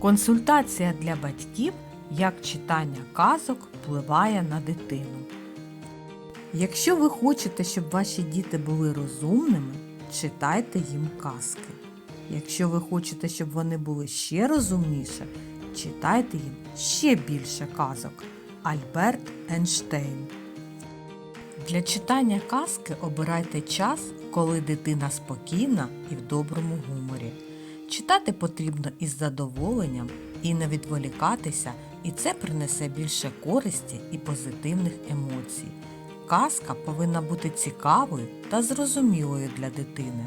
Консультація для батьків, як читання казок впливає на дитину. Якщо ви хочете, щоб ваші діти були розумними, читайте їм казки. Якщо ви хочете, щоб вони були ще розумніше, читайте їм ще більше казок. Альберт Ейнштейн. Для читання казки обирайте час, коли дитина спокійна і в доброму гуморі. Читати потрібно із задоволенням і не відволікатися, і це принесе більше користі і позитивних емоцій. Казка повинна бути цікавою та зрозумілою для дитини.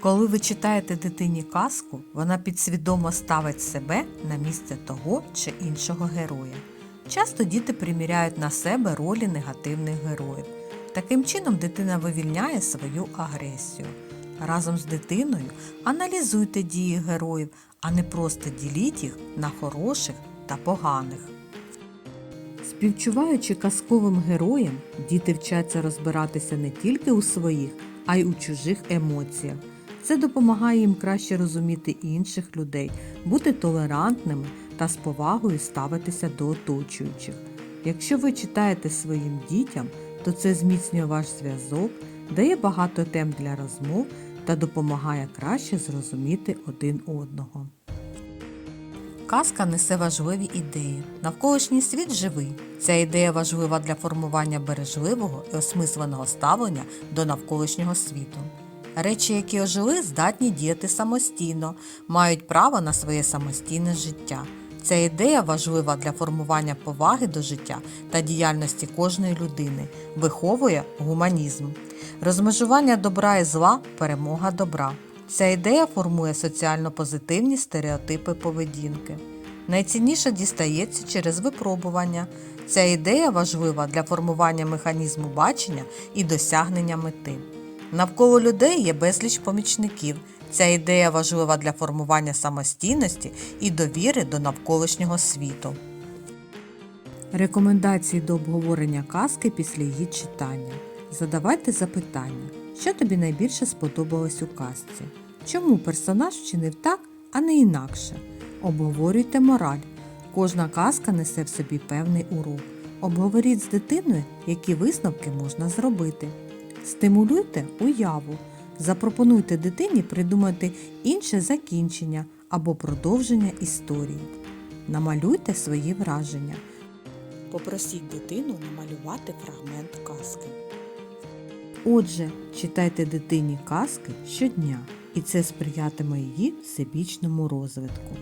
Коли ви читаєте дитині казку, вона підсвідомо ставить себе на місце того чи іншого героя. Часто діти приміряють на себе ролі негативних героїв. Таким чином дитина вивільняє свою агресію. Разом з дитиною аналізуйте дії героїв, а не просто діліть їх на хороших та поганих. Співчуваючи казковим героям, діти вчаться розбиратися не тільки у своїх, а й у чужих емоціях. Це допомагає їм краще розуміти інших людей, бути толерантними та з повагою ставитися до оточуючих. Якщо ви читаєте своїм дітям, то це зміцнює ваш зв'язок, дає багато тем для розмов та допомагає краще зрозуміти один одного. Казка несе важливі ідеї. Навколишній світ живий. Ця ідея важлива для формування бережливого і осмисленого ставлення до навколишнього світу. Речі, які ожили, здатні діяти самостійно, мають право на своє самостійне життя. Ця ідея важлива для формування поваги до життя та діяльності кожної людини, виховує гуманізм. Розмежування добра і зла перемога добра. Ця ідея формує соціально позитивні стереотипи поведінки. Найцінніше дістається через випробування. Ця ідея важлива для формування механізму бачення і досягнення мети. Навколо людей є безліч помічників. Ця ідея важлива для формування самостійності і довіри до навколишнього світу. Рекомендації до обговорення казки після її читання. Задавайте запитання, що тобі найбільше сподобалось у казці. Чому персонаж вчинив так, а не інакше? Обговорюйте мораль. Кожна казка несе в собі певний урок. Обговоріть з дитиною, які висновки можна зробити. Стимулюйте уяву. Запропонуйте дитині придумати інше закінчення або продовження історії. Намалюйте свої враження. Попросіть дитину намалювати фрагмент казки. Отже, читайте дитині казки щодня, і це сприятиме її всебічному розвитку.